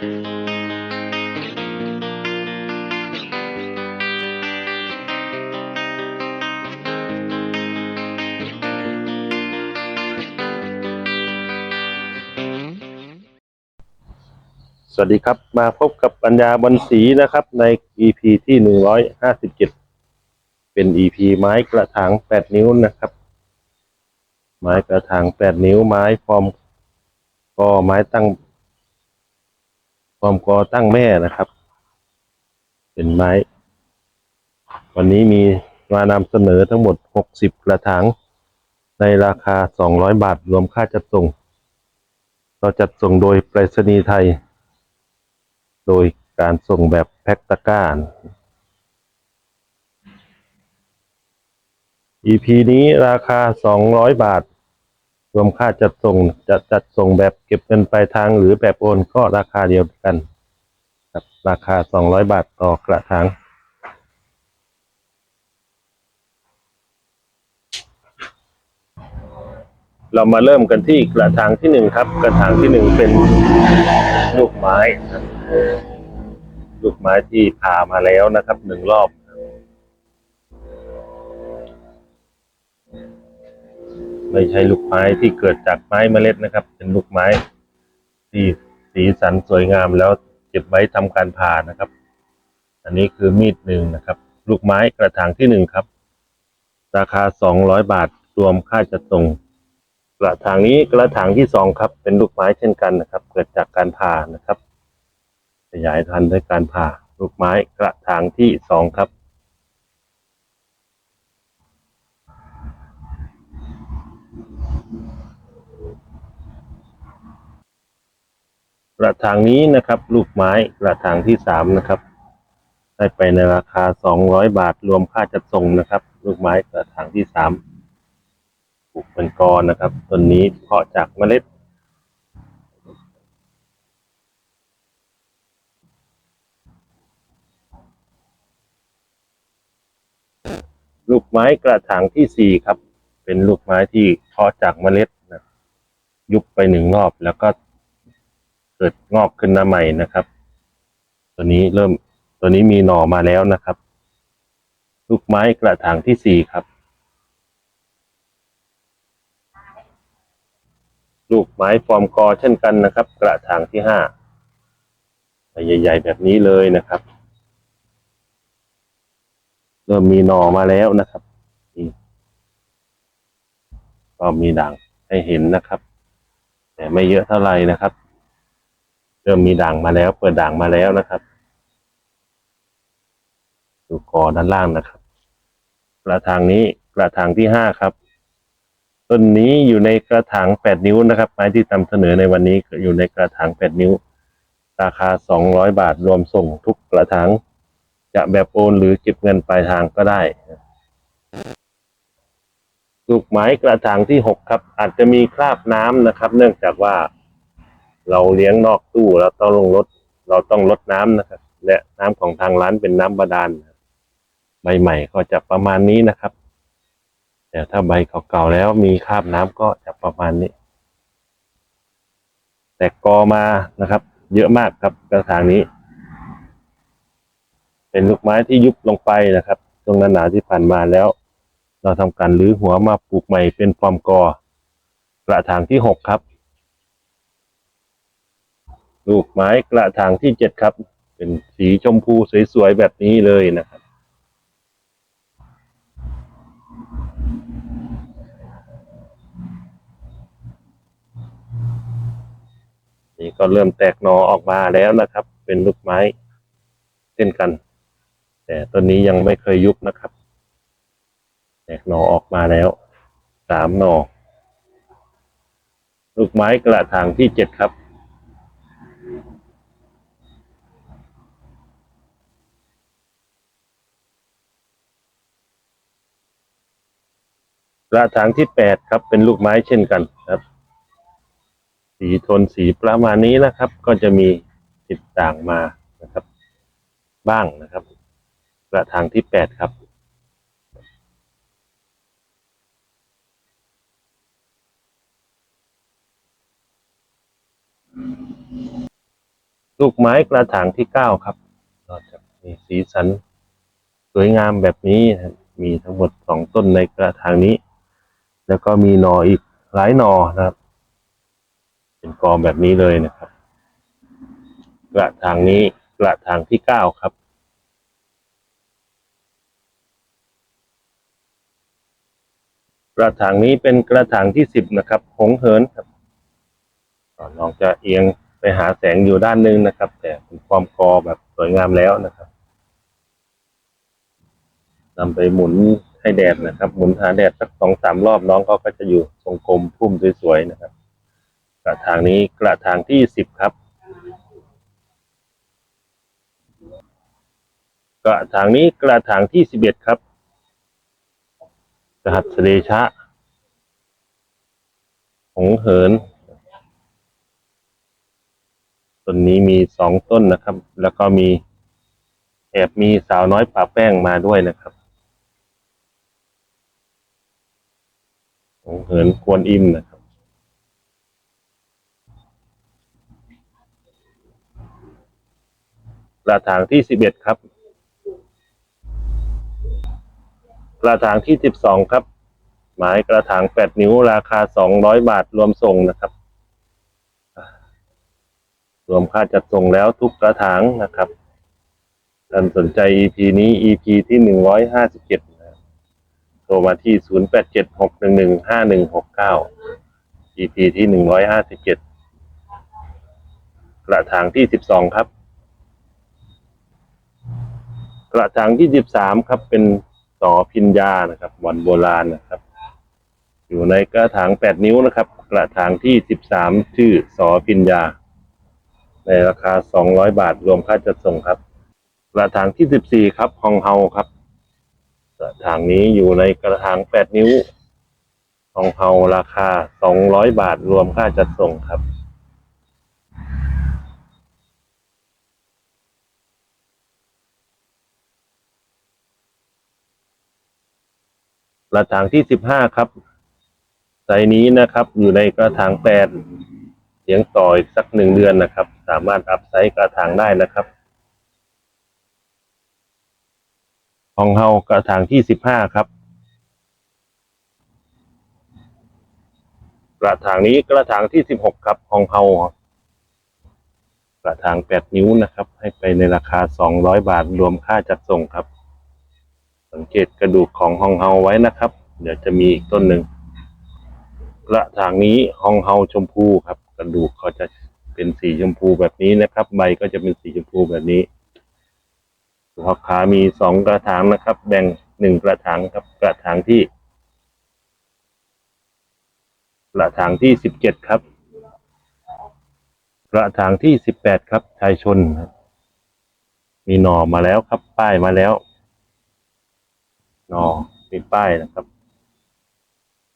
สวัสดีครับ มาพบกับปัญญาบนสีนะครับ ใน EP ที่หนึ่งร้อยห้าสิบเจ็ดเป็น EP ไม้กระถางแปดนิ้วนะครับ ไม้กระถางแปดนิ้วไม้ฟอร์มกอไม้ตั้ง ฟอร์มกอตั้งแม่นะครับ เป็นไม้ วันนี้มีมานำเสนอทั้งหมดหกสิบกระถาง ในราคาสองร้อยบาท รวมค่าจัดส่ง เราจัดส่งโดยไปรษณีย์ไทย โดยการส่งแบบแพ็คตะกร้า EP นี้ราคา 200 บาท รวมค่าจัดส่งจะจัดส่งแบบเก็บเงินปลายทางหรือแบบโอนก็ราคาเดียวกันครับราคา 200 บาทต่อกระถางเรามาเริ่มกันที่กระถางที่หนึ่งครับ กระถางที่หนึ่งเป็นลูกไม้ลูกไม้ที่ผ่ามาแล้วนะครับหนึ่งรอบ ไม่ใช่ลูกไม้ที่เกิดจากไม้เมล็ดนะครับ เป็นลูกไม้ที่สีสันสวยงามแล้วเก็บไว้ทำการผ่านะครับ อันนี้คือมีดหนึ่งนะครับ ลูกไม้กระถางที่หนึ่งครับ ราคาสองร้อยบาทรวมค่าจัดส่งกระถางนี้กระถางที่สองครับ เป็นลูกไม้เช่นกันนะครับ เกิดจากการผ่านะครับ ขยายพันธุ์ด้วยการผ่า ลูกไม้กระถางที่สองครับ กระถางนี้นะครับ ลูกไม้กระถางที่สามนะครับ ได้ไปในราคาสองร้อยบาทรวมค่าจัดส่งนะครับ ลูกไม้กระถางที่สามปลูกเป็นกอนะครับต้นนี้เพาะจากเมล็ด ลูกไม้กระถางที่สี่ครับ เป็นลูกไม้ที่เพาะจากเมล็ดนะยุบไปหนึ่งรอบแล้วก็ เกิดงอกขึ้นมาใหม่นะครับ ตัวนี้เริ่มตัวนี้มีหน่อมาแล้วนะครับ ลูกไม้กระถางที่สี่ครับ ลูกไม้ฟอร์มกอเช่นกันนะครับ กระถางที่ห้าใหญ่ๆแบบนี้เลยนะครับ เริ่มมีหน่อมาแล้วนะครับนี่ก็มีด่างให้เห็นนะครับ แต่ไม่เยอะเท่าไหร่นะครับ เริ่มมีด่างมาแล้ว เปิดด่างมาแล้วนะครับดูกอด้านล่างนะครับ กระถางนี้กระถางที่ห้าครับต้นนี้อยู่ในกระถางแปดนิ้วนะครับ ไม้ที่นำเสนอในวันนี้อยู่ในกระถางแปดนิ้ว ราคาสองร้อยบาทรวมส่งทุกกระถางจะแบบโอนหรือเก็บเงินปลายทางก็ได้ลูกไม้กระถางที่หกครับ อาจจะมีคราบน้ำนะครับ เนื่องจากว่า เราเลี้ยงนอกตู้แล้วต้องลงรดเราต้องลดน้ำนะครับ และน้ำของทางร้านเป็นน้ำบาดาลนใบใหม่ก็จะประมาณนี้นะครับแต่ถ้าใบเก่าๆแล้วมีคราบน้ำก็จะประมาณนี้ แต่กอมานะครับ เยอะมากครับกระถางนี้ เป็นลูกไม้ที่ยุบลงไปนะครับช่วงหนาๆที่ผ่านมาแล้ว เราทำการรื้อหัวมาปลูกใหม่เป็นฟอร์มกอกระถางที่หกครับ ลูกไม้กระถางที่เจ็ดครับ เป็นสีชมพูสวยๆแบบนี้เลยนะครับ นี่ก็เริ่มแตกหนอออกมาแล้วนะครับ เป็นลูกไม้เช่นกัน แต่ต้นนี้ยังไม่เคยยุบนะครับ แตกหนอออกมาแล้วสามหนอลูกไม้กระถางที่เจ็ดครับ กระถางที่แปดครับ เป็นลูกไม้เช่นกันครับ สีโทนสีประมาณนี้นะครับ ก็จะมีติดต่างมานะครับ บ้างนะครับ กระถางที่แปดครับลูกไม้กระถางที่เก้าครับก็จะมีสีสัน สวยงามแบบนี้ มีทั้งหมดสองต้นในกระถางนี้ แล้วก็มีหนออีกหลายหนอนะครับ เป็นกอแบบนี้เลยนะครับกระถางนี้กระถางที่เก้าครับกระถางนี้เป็นกระถางที่สิบนะครับ หงเหินครับน้องจะเอียงไปหาแสงอยู่ด้านหนึงนะครับ แต่เป็นความกอแบบสวยงามแล้วนะครับนำไปหมุน ให้แดดนะครับ หมุนหาแดดสักสองสามรอบน้องเขาก็จะอยู่ทรงกลมพุ่มสวยๆนะครับ กระถางนี้กระถางที่สิบครับ กระถางนี้กระถางที่สิบเอ็ดครับสหัสเดชะหงเหินต้นนี้มีสองต้นนะครับ แล้วก็มีแอบมีสาวน้อยป่าแป้งมาด้วยนะครับ ของเหินควนอิมนะครับ กระถางที่สิบเอ็ดครับ กระถางที่สิบสองครับ หมายกระถางแปดนิ้วราคาสองร้อยบาทรวมส่งนะครับรวมค่าจัดส่งแล้วทุกกระถางนะครับท่านสนใจ EP นี้ EP ที่หนึ่งร้อยห้าสิบเจ็ด ทรมาที่ศูนย์แปดเจ็ดหกหนึ่งหนึ่งห้าหนึ่งหกเก้า EP ที่หนึ่งร้อยห้าสิบเจ็ดกระถางที่สิบสองครับ กระถางที่สิบสามครับ เป็นสอพิญญานะครับ วันโบราณนะครับ อยู่ในกระถางแปดนิ้วนะครับ กระถางที่สิบสามชื่อสอพิญญาในราคาสองร้อยบาท รวมค่าจัดส่งครับ กระถางที่สิบสี่ครับฮองเฮาครับ กระถางนี้อยู่ในกระถางแปดนิ้วฮองเฮาราคาสองร้อยบาทรวมค่าจัดส่งครับกระถางที่สิบห้าครับไซนี้นะครับ อยู่ในกระถางแปดเลี้ยงต่ออีกสักหนึ่งเดือนนะครับ สามารถอัพไซส์กระถางได้นะครับ ของเฮากระถางที่สิบห้าครับ กระถางนี้กระถางที่สิบหกครับของเฮากระถางแปดนิ้วนะครับ ให้ไปในราคาสองร้อยบาทรวมค่าจัดส่งครับ สังเกตกระดูกของฮองเฮาไว้นะครับ เดี๋ยวจะมีอีกต้นหนึ่งกระถางนี้ฮองเฮาชมพูครับ กระดูกเขาจะเป็นสีชมพูแบบนี้นะครับ ใบก็จะเป็นสีชมพูแบบนี้ พ่อค้ามีสองกระถางนะครับ แบ่งหนึ่งกระถางครับกระถางที่ กระถางที่สิบเจ็ดครับ กระถางที่สิบแปดครับชายชนครับมีหน่อมาแล้วครับ ป้ายมาแล้ว หน่อมีป้ายนะครับ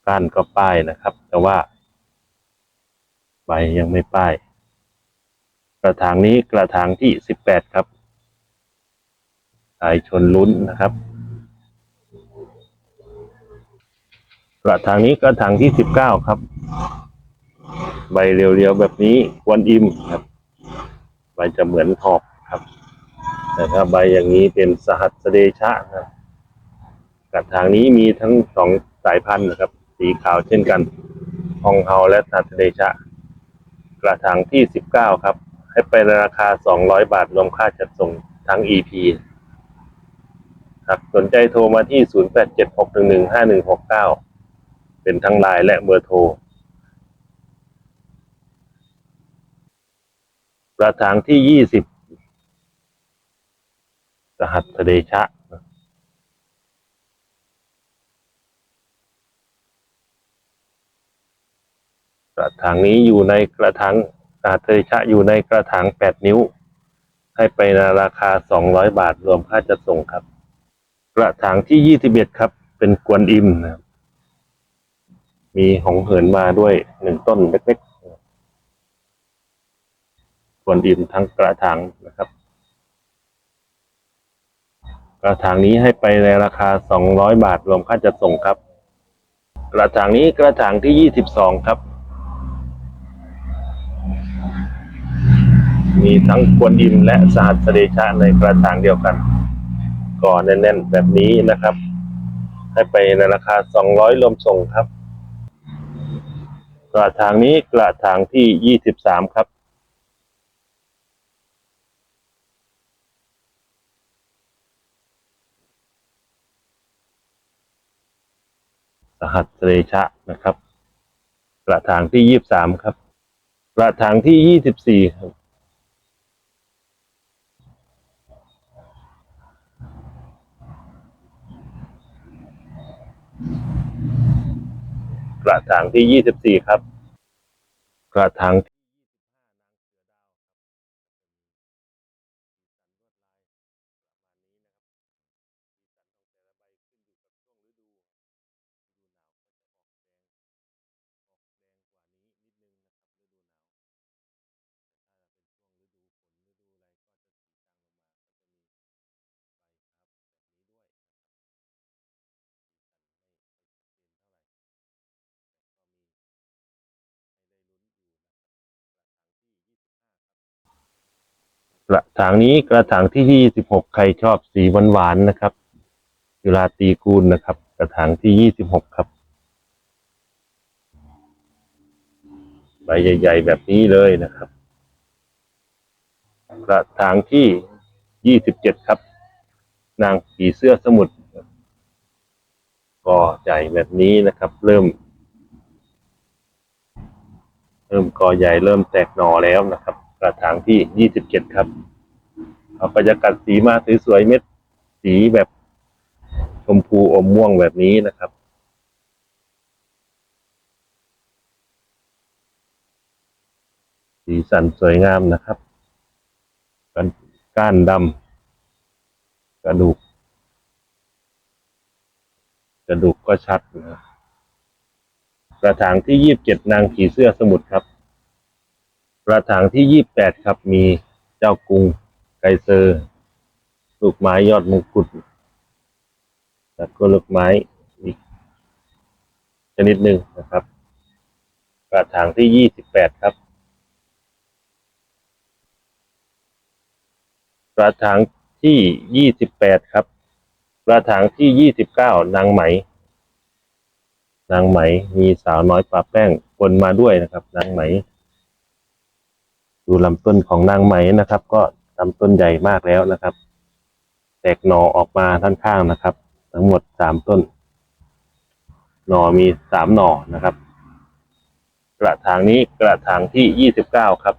ก้านก็ป้ายนะครับ แต่ว่าใบยังไม่ป้าย กระถางนี้กระถางที่สิบแปดครับายชนลุ้นนะครับกระถางนี้กระถางที่สิบเก้าครับ ใบเรียวๆแบบนี้ควนอิ่มครับ ใบจะเหมือนหอกครับ แต่ถ้าใบอย่างนี้เป็นสหัสเดชะครับกระถางนี้มีทั้งสองสายพันธุ์นะครับ สีขาวเช่นกันฮองเฮาและสหัตเดชะ กระถางที่สิบเก้าครับ ให้ไปในราคาสองร้อยบาทรวมค่าจัดส่งทั้ง EP หากสนใจโทรมาที่ศูนย์แปดเจ็ดหกหนึ่งหนึ่งห้าหนึ่งหกเก้าเป็นทั้งไลน์และเบอร์โทรกระถางที่ยี่สิบสหัสเดชะกระถางนี้อยู่ในกระถางอาเทชะอยู่ในกระถางแปดนิ้ว ให้ไปในราคาสองร้อยบาทรวมค่าจัดส่งครับ กระถางที่ยี่สิบเอ็ดครับ เป็นกวนอิมนะครับมีหงเหินมาด้วยหนึ่งต้นเล็กๆกวนอิมทั้งกระถางนะครับ กระถางนี้ให้ไปในราคาสองร้อยบาทรวมค่าจัดส่งครับ กระถางนี้กระถางที่ยี่สิบสองครับ มีทั้งควนดินและสหัสเดชะในกระถางเดียวกัน ก็แน่นๆ แบบนี้นะครับ ให้ไปในราคา 200รวมส่งครับกระถางนี้กระถางที่ 23 ครับสหัสเดชะนะครับ กระถางที่ 23 ครับ กระถางที่ 24 ครับ ระถางที่ยี่สิบสี่ครับ กระถาง กระถางนี้กระถางที่26ใครชอบสีหวานๆนะครับจุฬาตีกูลนะครับ กระถางที่26ครับ ใบใหญ่ ๆ แบบนี้เลยนะครับ กระถางที่27ครับ นางผีเสื้อสมุทรก็ใหญ่แบบนี้นะครับ เริ่ม เริ่มกอใหญ่เริ่มแตกหน่อแล้วนะครับ ระถางที่27ครับเขาก็จะกัดสีมาสวยๆเม็ด สีแบบชมพูอมม่วงแบบนี้นะครับสีสันสวยงามนะครับกันก้านดำกระดูก กระดูกก็ชัดนะกระถางที่ยี่สิบเจ็ดนางผีเสื้อสมุทรครับ กระถางที่ยี่แปดครับมีเจ้ากรุงไกเซอร์ ลูกไม้ยอดมงกุฎแล้วก็ลูกไม้อีกชนิดหนึ่งนะครับ กระถางที่ยี่สิบแปดครับ กระถางที่ยี่สิบแปดครับ กระถางที่ยี่สิบเก้านางไหม นางไหมมีสาวน้อยปลาแป้งปนมาด้วยนะครับ นางไหม ดูลำต้นของนางไหมนะครับ ก็ลำต้นใหญ่มากแล้วนะครับ แตกหน่อออกมาด้านข้างนะครับ ทั้งหมดสามต้น หน่อมีสามหน่อนะครับ กระถางนี้กระถางที่ยี่สิบเก้าครับ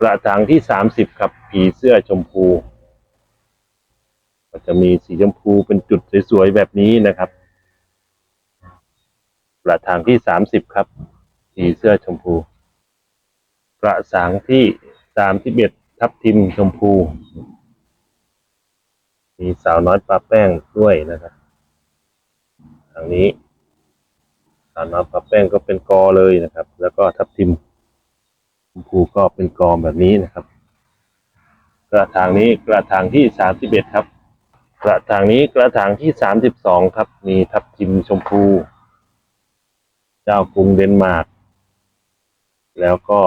กระถางที่สามสิบครับผีเสื้อชมพู ก็จะมีสีชมพูเป็นจุดสวยๆแบบนี้นะครับกระถางที่สามสิบครับผีเสื้อชมพูกระถางที่สามสิบเอ็ดทับทิมชมพู มีสาวน้อยปลาแป้งด้วยนะครับทางนี้สาวน้อยปลาแป้งก็เป็นกอเลยนะครับ แล้วก็ทับทิมชมพูก็เป็นกอแบบนี้นะครับ กระถางนี้กระถางที่สามสิบเอ็ดครับ กระถางนี้กระถางที่สามสิบสองครับ มีทับทิมชมพู เจ้ากรุงเดนมาร์กแล้วก็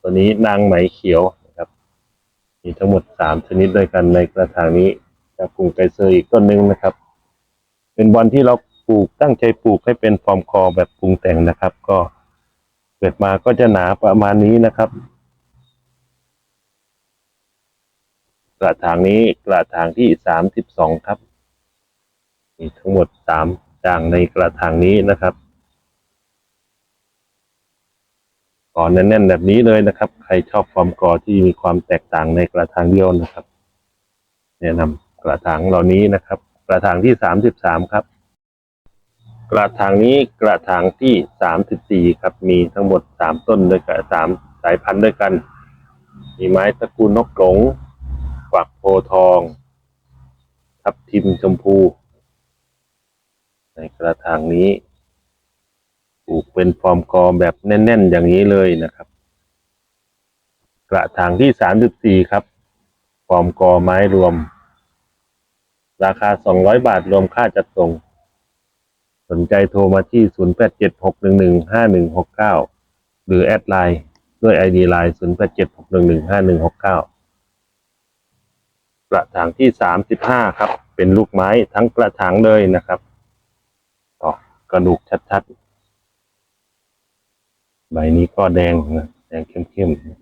ตัวนี้นางไหมเขียวนะครับ มีทั้งหมดสามชนิดด้วยกันในกระถางนี้เจ้ากรุงไกเซอร์อีกต้นหนึ่งนะครับ เป็นบอลที่เราปลูกตั้งใจปลูกให้เป็นฟอร์มคอแบบปรุงแต่งนะครับ ก็เกิดมาก็จะหนาประมาณนี้นะครับ กระถางนี้กระถางที่สามสิบสองครับมีทั้งหมดสามด่างในกระถางนี้นะครับก่อนแน่นๆแบบนี้เลยนะครับ ใครชอบฟอร์มกอที่มีความแตกต่างในกระถางเดียวนะครับ แนะนำกระถางเหล่านี้นะครับ กระถางที่สามสิบสามครับ กระถางนี้กระถางที่สามสิบสี่ครับ มีทั้งหมดสามต้นด้วยกันสามสายพันธุ์ด้วยกัน มีไม้ตระกูลนกหลง กวักโพทอง ทับทิมชมพู ในกระถางนี้ปลูกเป็นฟอร์มกอแบบแน่น ๆ อย่างนี้เลยนะครับ กระถางที่สามสิบสี่ครับ ฟอร์มกอไม้รวม ราคาสองร้อยบาทรวมค่าจัดส่ง สนใจโทรมาที่0876115169หกหนึ่งหนึ่งห้าหนึ่งหกเก้าหรือแอดไลน์ด้วย ID ไลน์0876115169กหนึ่งหนึ่งห้าหนึ่งหกเก้า กระถางที่35ครับ เป็นลูกไม้ทั้งกระถางเลยนะครับออกกระดูกชัดๆ ใบนี้ก็แดงนะแดงเข้มๆ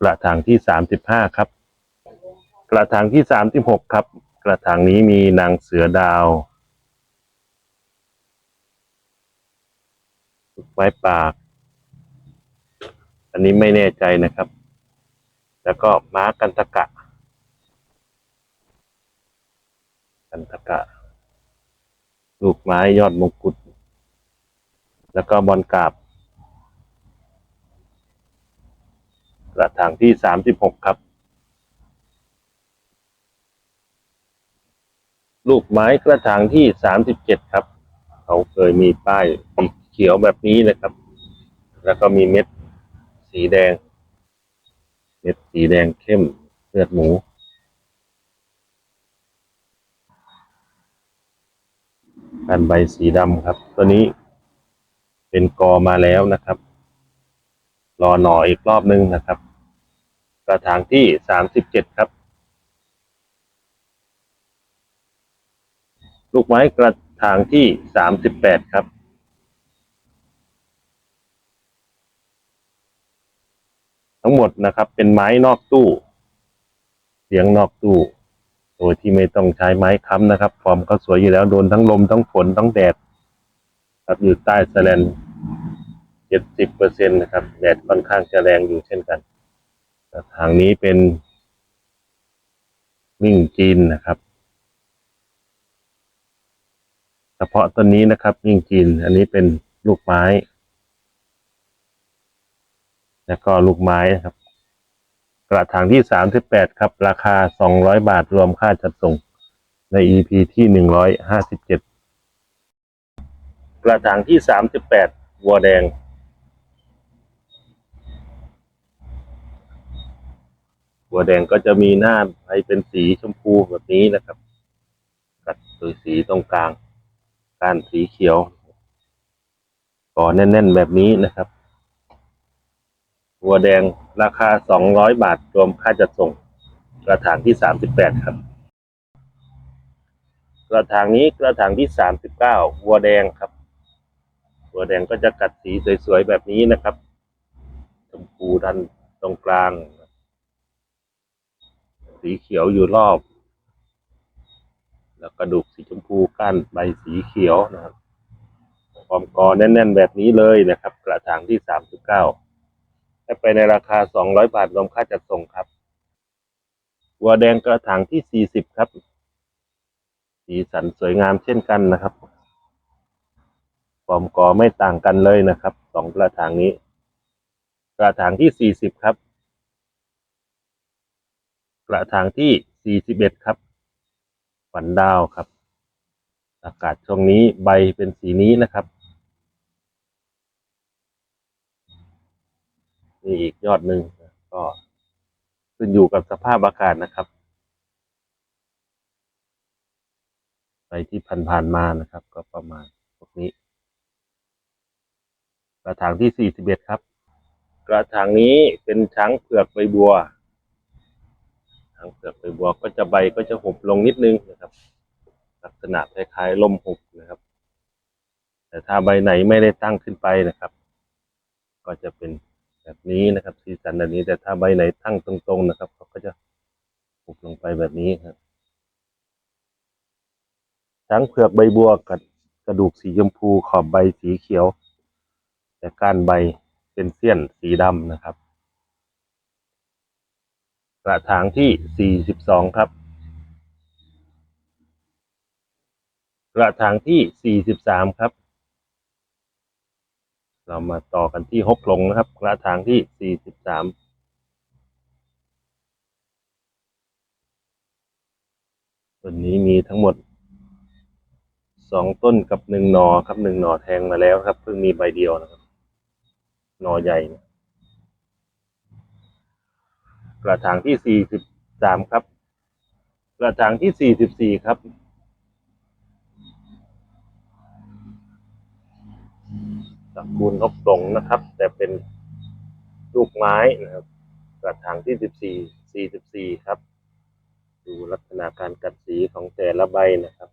กระถางที่35ครับ กระถางที่36ครับ กระถางนี้มีนางเสือดาวไม้ปาก อันนี้ไม่แน่ใจนะครับ แล้วก็ม้ากันตะกะ กันตะกะ ลูกไม้ยอดมงกุฎ แล้วก็บอลกาบกระถางที่สามสิบหกครับ ลูกไม้กระถางที่สามสิบเจ็ดครับ เขาเคยมีป้ายสีเขียวแบบนี้นะครับ แล้วก็มีเม็ด สีแดงเม็ดสีแดงเข้มเลือดหมูกันใบสีดำครับ ตัวนี้เป็นกอมาแล้วนะครับ รอหน่ออีกรอบนึงนะครับ กระถางที่สามสิบเจ็ดครับ ลูกไม้กระถางที่สามสิบแปดครับ ทั้งหมดนะครับ เป็นไม้นอกตู้เสียงนอกตู้โดยที่ไม่ต้องใช้ไม้ค้ำนะครับ ฟอร์มก็สวยอยู่แล้วโดนทั้งลมทั้งฝนทั้งแดดครับอยู่ใต้แสแลนเจ็ดสิบเปอร์เซ็นตนะครับแดดค่อนข้างจะแรงอยู่เช่นกันต่ทางนี้เป็นมิ่งจีนนะครับ เฉพาะต้นนี้นะครับมิ่งจีน อันนี้เป็นลูกไม้ แล้วก็ลูกไม้นะครับ กระถางที่สามสิบแปดครับ ราคาสองร้อยบาทรวมค่าจัดส่งใน EP ที่หนึ่งร้อยห้าสิบเจ็ดกระถางที่สามสิบแปดวัวแดง วัวแดงก็จะมีหน้าใบเป็นสีชมพูแบบนี้นะครับ กัดโดยสีตรงกลางก้านสีเขียวก่อแน่น ๆ แบบนี้นะครับ วัวแดงราคาสองร้อยบาท รวมค่าจัดส่ง กระถางที่สามสิบแปดครับ กระถางนี้กระถางที่สามสิบเก้าวัวแดงครับ วัวแดงก็จะกัดสีสวยๆ แบบนี้นะครับชมพูด้านตรงกลาง สีเขียวอยู่รอบ แล้วกระดูกสีชมพูก้านใบสีเขียวนะครับ ความกอแน่น ๆ แบบนี้เลยนะครับ กระถางที่สามสิบเก้า ให้ไปในราคาสองร้อยบาทรวมค่าจัดส่งครับวัวแดงกระถางที่สี่สิบครับ สีสันสวยงามเช่นกันนะครับฟอร์มกอไม่ต่างกันเลยนะครับสองกระถางนี้ กระถางที่สี่สิบครับ กระถางที่สี่สิบเอ็ดครับฝันดาวครับ อากาศช่วงนี้ใบเป็นสีนี้นะครับ นี่อีกยอดหนึ่งก็ขึ้นอยู่กับสภาพอากาศนะครับ ไปที่ผ่านๆมานะครับ ก็ประมาณพวกนี้ กระถางที่สี่สิบเอ็ดครับ กระถางนี้เป็นช้างเผือกใบบัวช้างเผือกใบบัวก็จะใบก็จะหุบลงนิดนึงนะครับ ลักษณะคล้ายๆลมหุบนะครับ แต่ถ้าใบไหนไม่ได้ตั้งขึ้นไปนะครับ ก็จะเป็น แบบนี้นะครับ สีสันแบบนี้แต่ถ้าใบไหนตั้งตรงๆนะครับเขาก็จะหุบลงไปแบบนี้ครับช้างเผือกใบบัวกับกระดูกสีชมพูขอบใบสีเขียว แต่ก้านใบเป็นเสี้ยนสีดำนะครับ กระถางที่ 42 ครับ กระถางที่ 43 ครับ เรามาต่อกันที่ฮกลงนะครับกระถางที่43ต้นนี้มีทั้งหมดสองต้นกับหนึ่งหนอครับหนึ่งหนอแทงมาแล้วครับ เพิ่งมีใบเดียวนะครับหนอใหญ่นะกระถางที่สี่สิบสามครับกระถางที่สี่สิบสี่ครับ ตระกูลนกตงนะครับ แต่เป็นลูกไม้นะครับกระถางที่สิบสี่สี่สิบสี่ครับ ดูลักษณะการกัดสีของแต่ละใบนะครับ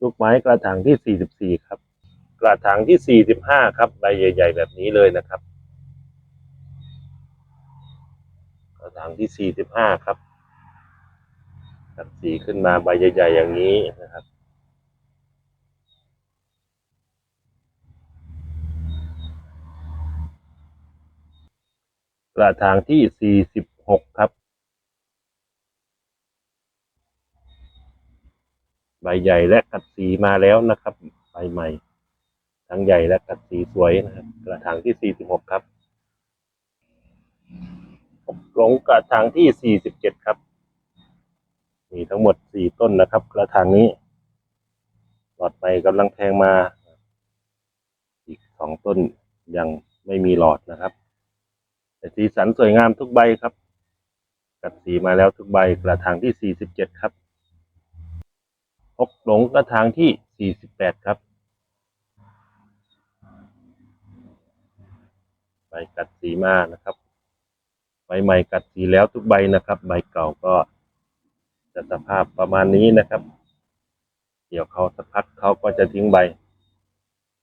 ลูกไม้กระถางที่สี่สิบสี่ครับ กระถางที่สี่สิบห้าครับ ใบใหญ่ ๆ แบบนี้เลยนะครับ กระถางที่สี่สิบห้า ครับกัดสีขึ้นมาใบใหญ่ๆอย่างนี้นะครับกระถางที่ 46 ครับ ใบใหญ่และกัดสีมาแล้วนะครับ ใบใหม่ ทั้งใหญ่และกัดสีสวยนะครับ กระถางที่ 46 ครับหลงกระถางที่ 47 ครับ มีทั้งหมด4ต้นนะครับ กระถางนี้ หลอดไฟกำลังแทงมา อีก2ต้นยังไม่มีหลอดนะครับ แต่สีสันสวยงามทุกใบครับ กัดสีมาแล้วทุกใบกระถางที่47ครับหกหลงกระถางที่48ครับใบกัดสีมานะครับ ใบใหม่กัดสีแล้วทุกใบนะครับ ใบเก่าก็ จะสภาพประมาณนี้นะครับ เดี๋ยวเขาสักพักเขาก็จะทิ้งใบ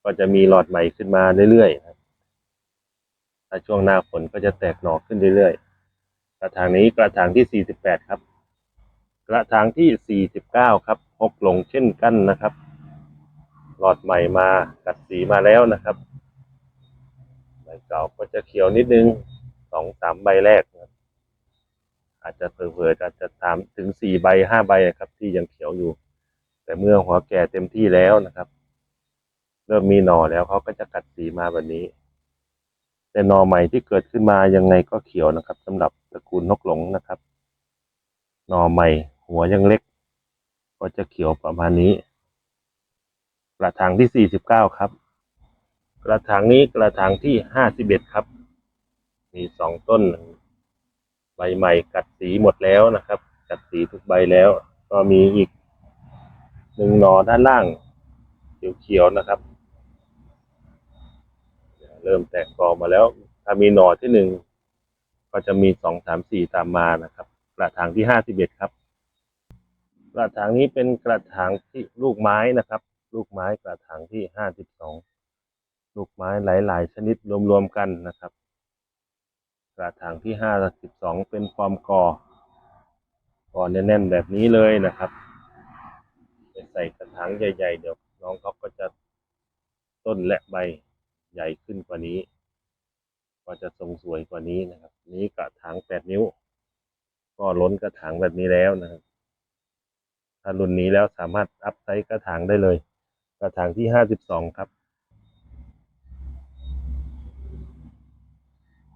ก็จะมีหลอดใหม่ขึ้นมาเรื่อยๆครับถ้าช่วงหน้าฝนก็จะแตกหน่อขึ้นเรื่อยๆ กระถางนี้กระถางที่ 48 ครับ กระถางที่ 49 ครับหกหลงเช่นกันนะครับ หลอดใหม่มากัดสีมาแล้วนะครับใบเก่าก็จะเขียวนิดนึงสองสามใบแรกนะครับ อาจจะเผลอๆอาจจะตามถึงสี่ใบห้าใบนะครับ ที่ยังเขียวอยู่ แต่เมื่อหัวแก่เต็มที่แล้วนะครับ เริ่มมีหน่อแล้วเขาก็จะกัดสีมาแบบนี้ แต่หน่อใหม่ที่เกิดขึ้นมายังไงก็เขียวนะครับสำหรับตระกูลนกหลงนะครับ หน่อใหม่ หัวยังเล็ก ก็จะเขียวประมาณนี้กระถางที่ 49 ครับ กระถางนี้กระถางที่ 51 ครับ มีสองต้น บใหม่กัดสีหมดแล้วนะครับ กัดสีทุกใบแล้ว ก็มีอีกหนึ่งหนอด้านล่างเขียวๆนะครับ เริ่มแตกกอมาแล้ว ถ้ามีหนอที่หนึ่งก็จะมีสองสามสี่ตามมานะครับ กระถางที่ห้าสิบเอ็ดครับ กระถางนี้เป็นกระถางที่ลูกไม้นะครับ ลูกไม้กระถางที่ห้าสิบสองลูกไม้หลาย ๆ ชนิดรวม ๆ กันนะครับ กระถางที่ห้าสิบสองเป็นฟอร์มกอ กอแน่นๆแบบนี้เลยนะครับไปใส่กระถางใหญ่ ๆ เดี๋ยวน้องเขาก็จะต้นและใบใหญ่ขึ้นกว่านี้ ก็จะทรงสวยกว่านี้นะครับ นี้กระถางแปดนิ้ว ก็ล้นกระถางแบบนี้แล้วนะครับถ้ารุ่นนี้แล้วสามารถอัพไซส์กระถางได้เลย กระถางที่ห้าสิบสองครับ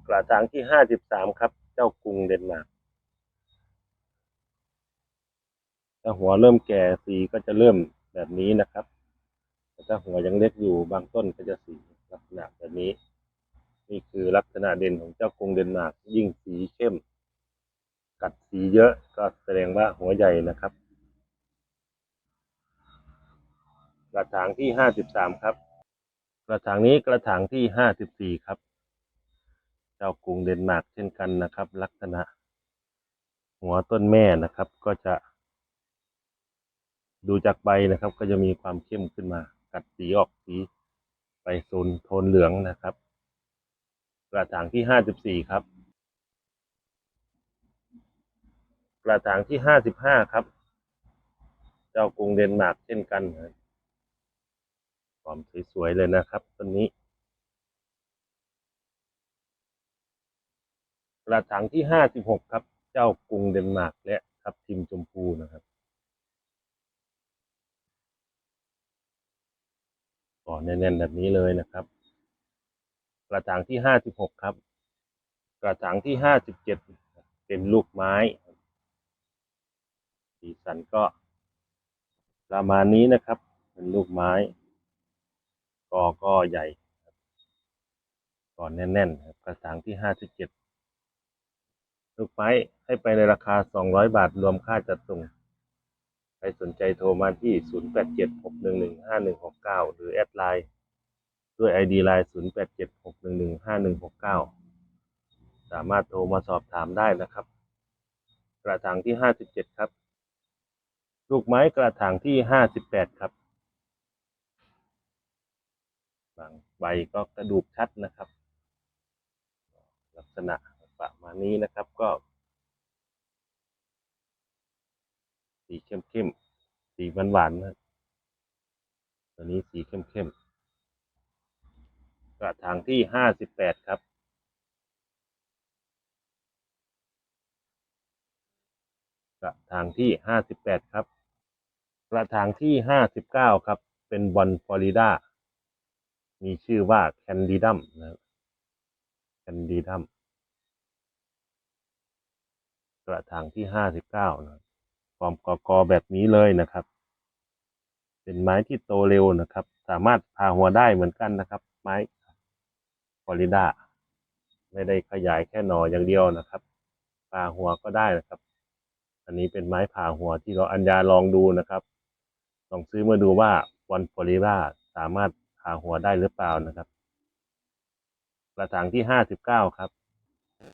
กระถางที่ห้าสิบสามครับ เจ้ากรุงเดนมาร์กถ้าหัวเริ่มแก่สีก็จะเริ่มแบบนี้นะครับแต่ถ้าหัวยังเล็กอยู่บางต้นก็จะสีลักษณะแบบนี้ นี่คือลักษณะเด่นของเจ้ากรุงเดนมาร์กยิ่งสีเข้ม กัดสีเยอะก็แสดงว่าหัวใหญ่นะครับ กระถางที่ห้าสิบสามครับ กระถางนี้กระถางที่ห้าสิบสี่ครับ เจ้ากรุงเดนมาร์กเช่นกันนะครับ ลักษณะ หัวต้นแม่นะครับก็จะ ดูจากใบนะครับ ก็จะมีความเข้มขึ้นมา กัดสีออกสีไปโซนโทนเหลืองนะครับ กระถางที่ห้าสิบสี่ครับ กระถางที่ห้าสิบห้าครับ เจ้ากรุงเดนมาร์กเช่นกันความสวยๆเลยนะครับต้นนี้ กระถางที่ห้าสิบหกครับ เจ้ากรุงเดนมาร์กและทับทิมชมพูนะครับ ก่อนแน่นๆแบบนี้เลยนะครับ กระถางที่ห้าสิบหกครับ กระถางที่ห้าสิบเจ็ดเป็นลูกไม้สีสันก็ประมาณนี้นะครับ เป็นลูกไม้กอก็ใหญ่ก่อนแน่นๆครับกระถางที่ห้าสิบเจ็ด ลูกไม้ให้ไปในราคาสองร้อยบาท รวมค่าจัดส่ง ใครสนใจโทรมาที่ 0876115169 หรือแอดไลน์ด้วย ID ไลน์0876115169 สามารถโทรมาสอบถามได้นะครับ กระถางที่ 57 ครับ ลูกไม้กระถางที่ 58 ครับ บางใบก็กระดูกชัดนะครับ ลักษณะ ประมาณนี้นะครับก็ สีเข้มๆสีหวานๆนะตัวนี้สีเข้มๆกระถางที่ห้าสิบแปดครับกระถางที่ห้าสิบแปดครับกระถางที่ห้าสิบเก้าครับ เป็นบอลฟลอริดามีชื่อว่าแคนดิดัมนะแคนดิดัม กระถางที่ห้าสิบเก้านะฟอร์มกอกอแบบนี้เลยนะครับ เป็นไม้ที่โตเร็วนะครับ สามารถพาหัวได้เหมือนกันนะครับ ไม้ฟลอริดาไม่ได้ขยายแค่หนออย่างเดียวนะครับพาหัวก็ได้นะครับ อันนี้เป็นไม้พาหัวที่เราอัญญาลองดูนะครับ ลองซื้อมาดูว่าวันฟลอริดาสามารถพาหัวได้หรือเปล่านะครับกระถางที่ห้าสิบเก้าครับ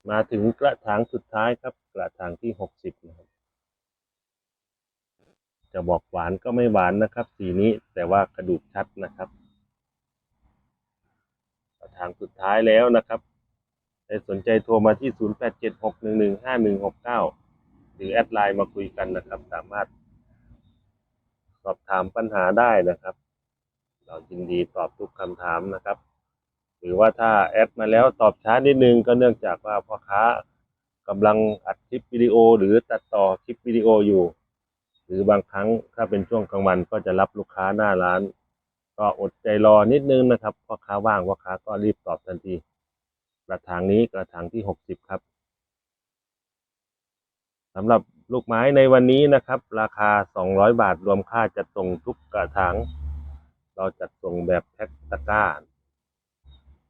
มาถึงกระถางสุดท้ายครับ กระถางที่หกสิบนะครับ จะบอกหวานก็ไม่หวานนะครับ สีนี้แต่ว่ากระดูกชัดนะครับ กระถางสุดท้ายแล้วนะครับใครสนใจโทรมาที่ 0876115169 หรือแอดไลน์มาคุยกันนะครับ สามารถ สอบถามปัญหาได้นะครับ เรายินดีตอบทุกคำถามนะครับ หรือว่าถ้าแอดมาแล้วตอบช้านิดนึงก็เนื่องจากว่าพ่อค้ากำลังอัดคลิปวิดีโอ หรือตัดต่อคลิปวิดีโออยู่ หรือบางครั้งถ้าเป็นช่วงกลางวันก็จะรับลูกค้าหน้าร้าน ก็อดใจรอนิดนึงนะครับพ่อค้าว่างพ่อค้าก็รีบตอบทันที กระถางนี้กระถางที่หกสิบครับสำหรับลูกไม้ในวันนี้นะครับ ราคาสองร้อยบาทรวมค่าจัดส่งทุกกระถาง เราจัดส่งแบบแพ็คตะกร้า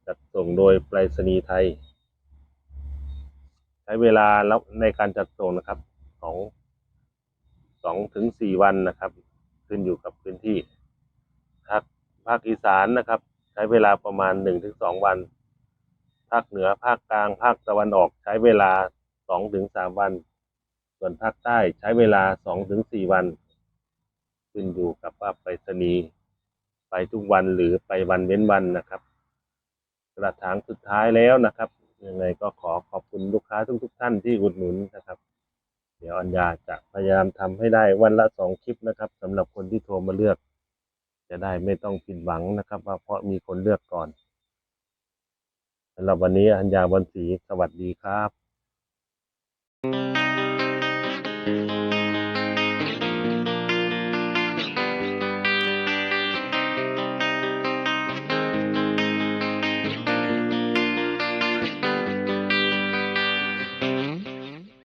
จัดส่งโดยไปรษณีย์ไทย ใช้เวลาแล้วในการจัดส่งนะครับสองสองถึงสี่วันนะครับ ขึ้นอยู่กับพื้นที่ภาคภาคอีสานนะครับ ใช้เวลาประมาณหนึ่งถึงสองวัน ภาคเหนือภาคกลาง ภาคตะวันออก ใช้เวลาสองถึงสามวัน ส่วนภาคใต้ใช้เวลาสองถึงสี่วัน ขึ้นอยู่กับว่าไปรษณีย์ไปทุกวันหรือไปวันเว้นวันนะครับ กระถางสุดท้ายแล้วนะครับยังไงก็ขอขอบคุณลูกค้าทุกๆท่านที่อุดหนุนนะครับ เดี๋ยวอัญญาจะพยายามทำให้ได้วันละสองคลิปนะครับสำหรับคนที่โทรมาเลือก จะได้ไม่ต้องผิดหวังนะครับ ว่าเพราะมีคนเลือกก่อนสำหรับวันนี้อัญญาวันศรีสวัสดีครับ